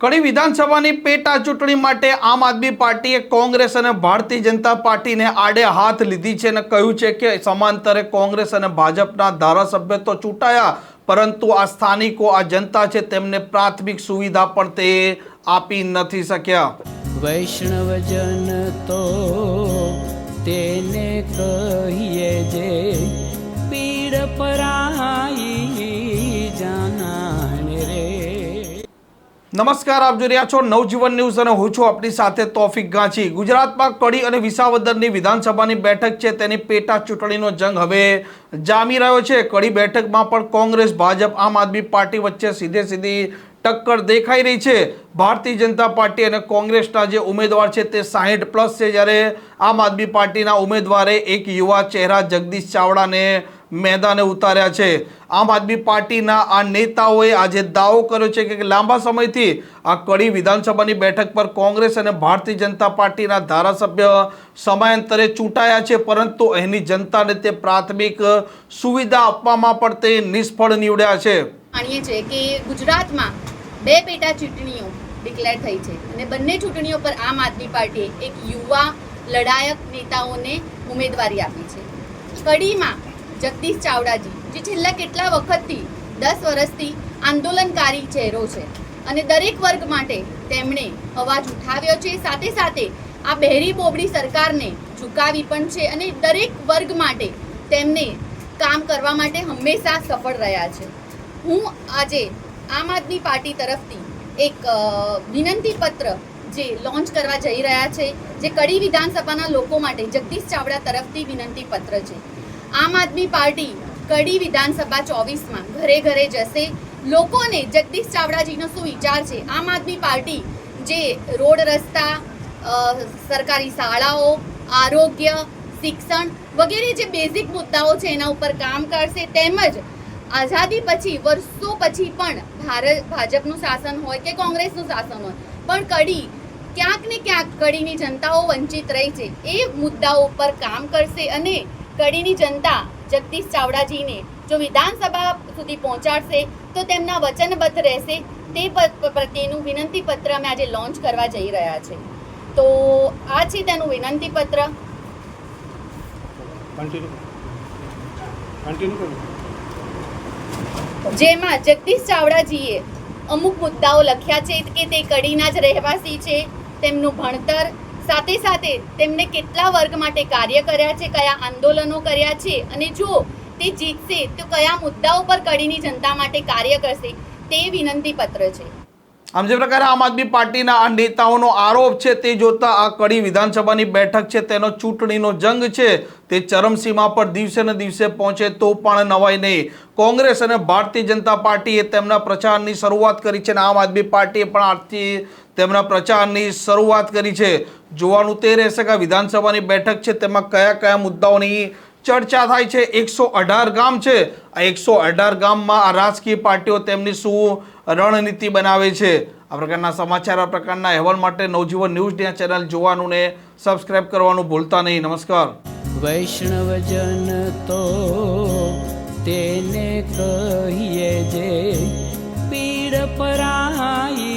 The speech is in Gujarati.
કડી વિધાનસભાની પેટા ચૂંટણી માટે આમ આદમી પાર્ટીએ કોંગ્રેસ અને ભારતીય જનતા પાર્ટીને આડે હાથ લીધી છે અને કહ્યું છે કે સમાંતરે કોંગ્રેસ અને ભાજપના ધારાસભ્ય તો ચૂંટાયા, પરંતુ આ સ્થાનિકો, આ જનતા છે તેમને પ્રાથમિક સુવિધા પણ તે આપી નથી શક્યા. વૈષ્ણવજન તો તેને કહીએ જે પીડ પરાઈ નમસ્કાર, આપ જોઈ રહ્યા છો નવજીવન ન્યૂઝ અને હું છું આપણી સાથે તોફિક ગાંચી. ગુજરાતમાં કડી અને વિસાવદરની વિધાનસભાની બેઠક છે, તેની પેટા ચૂંટણીનો જંગ હવે જામી રહ્યો છે. કડી બેઠકમાં પણ કોંગ્રેસ, ભાજપ, આમ આદમી પાર્ટી વચ્ચે સીધે સીધી ટક્કર દેખાઈ રહી છે. ભારતીય જનતા પાર્ટી અને કોંગ્રેસના જે ઉમેદવાર છે, તે સાહીઠ પ્લસ છે. જ્યારે આમ આદમી પાર્ટીના ઉમેદવારે એક યુવા ચહેરા જગદીશ ચાવડાને મેદાને ઉતાર્યા છે. આમ આદમી પાર્ટીના આ નેતાઓએ આજે દાવો કર્યો છે કે લાંબા સમયથી આ કડી વિધાનસભાની બેઠક પર કોંગ્રેસ અને ભારતીય જનતા પાર્ટીના ધારાસભ્ય સમયાંતરે ચૂંટાયા છે, પરંતુ અહીંની જનતાને તે પ્રાથમિક સુવિધા આપવામાં પણ તે નિષ્ફળ નીવડ્યા છે. માનીએ છીએ કે ગુજરાતમાં બે પેટા ચૂંટણીઓ ડિક્લેર થઈ છે અને બંને ચૂંટણીઓ પર આમ આદમી પાર્ટીએ એક યુવા લડાયક નેતાઓને ઉમેદવારી આપી છે. કડીમાં જગદીશ ચાવડાજી, જે છેલ્લા કેટલા વખતથી, દસ વર્ષથી આંદોલનકારી ચહેરો છે અને દરેક વર્ગ માટે તેમણે અવાજ ઉઠાવ્યો છે. સાથે સાથે આ બહેરી બોબડી સરકારને ઝુકાવી પણ છે અને દરેક વર્ગ માટે તેમને કામ કરવા માટે હંમેશા સફળ રહ્યા છે. હું આજે આમ આદમી પાર્ટી તરફથી એક વિનંતી પત્ર જે લોન્ચ કરવા જઈ રહ્યા છે, જે કડી વિધાનસભાના લોકો માટે જગદીશ ચાવડા તરફથી વિનંતી પત્ર છે. આમ આદમી પાર્ટી કડી વિધાનસભા ચોવીસમાં ઘરે ઘરે જશે. લોકોને જગદીશ ચાવડાજીનો શું વિચાર છે? આમ આદમી પાર્ટી જે રોડ રસ્તા સરકારી શાળાઓ, આરોગ્ય, શિક્ષણ વગેરે જે બેઝિક મુદ્દાઓ છે એના ઉપર કામ કરશે તેમજ આઝાદી પછી, વર્ષો પછી પણ ભારત ભાજપનું શાસન હોય કે કોંગ્રેસનું શાસન હોય, પણ કડી ક્યાંક ને ક્યાંક કડીની જનતાઓ વંચિત રહી છે. એ મુદ્દાઓ ઉપર કામ કરશે અને કડીની જનતા જગદીશ ચાવડાજીને જો વિધાનસભા સુધી પહોંચાડશે તો તેમના વચનબદ્ધ રહેશે તે પ્રત્યેનું વિનંતી પત્ર અમે આજે લોન્ચ કરવા જઈ રહ્યા છે. તો આ છે તેનું વિનંતી પત્ર. જેમાં જગદીશ ચાવડાજીએ અમુક મુદ્દાઓ લખ્યા છે કે તે કડીના જ રહેવાસી છે તેમનું ભણતર સાથે સાથે તેમણે કેટલા વર્ગ માટે કાર્ય કર્યા છે, કયા આંદોલનો કર્યા છે અને જો તે જીતશે તો કયા મુદ્દાઓ પર કડીની જનતા માટે કાર્ય કરશે તે વિનંતી પત્ર છે. આમ જે પ્રકારે આમ આદમી પાર્ટીના આ નેતાઓનો આરોપ છે, તે જોતા આ કડી વિધાનસભાની બેઠક છે, તેનો ચૂંટણીનો જંગ છે. તે ચરમસીમા પર દિવસે ને દિવસે પહોંચે તો પણ નવાય નહીં. કોંગ્રેસ અને ભારતીય જનતા પાર્ટીએ તેમના પ્રચારની શરૂઆત કરી છે અને આમ આદમી પાર્ટીએ પણ આજથી તેમના પ્રચારની શરૂઆત કરી છે. જોવાનું તે રહેશે કે વિધાનસભાની બેઠક છે, તેમાં કયા કયા મુદ્દાઓની ચર્ચા થાય છે. એકસો અઢાર ગામ છે. આ એકસો અઢાર ગામમાં આ રાજકીય પાર્ટીઓ તેમની શું રણનીતિ બનાવે છે? આ પ્રકારના સમાચાર, આ પ્રકારના અહેવાલ માટે નવજીવન ન્યૂઝ ચેનલ જોવાનું ને સબસ્ક્રાઇબ કરવાનું ભૂલતા નહીં. નમસ્કાર. વૈષ્ણવજન તો તેને કહીએ જે પીડ પરાઈ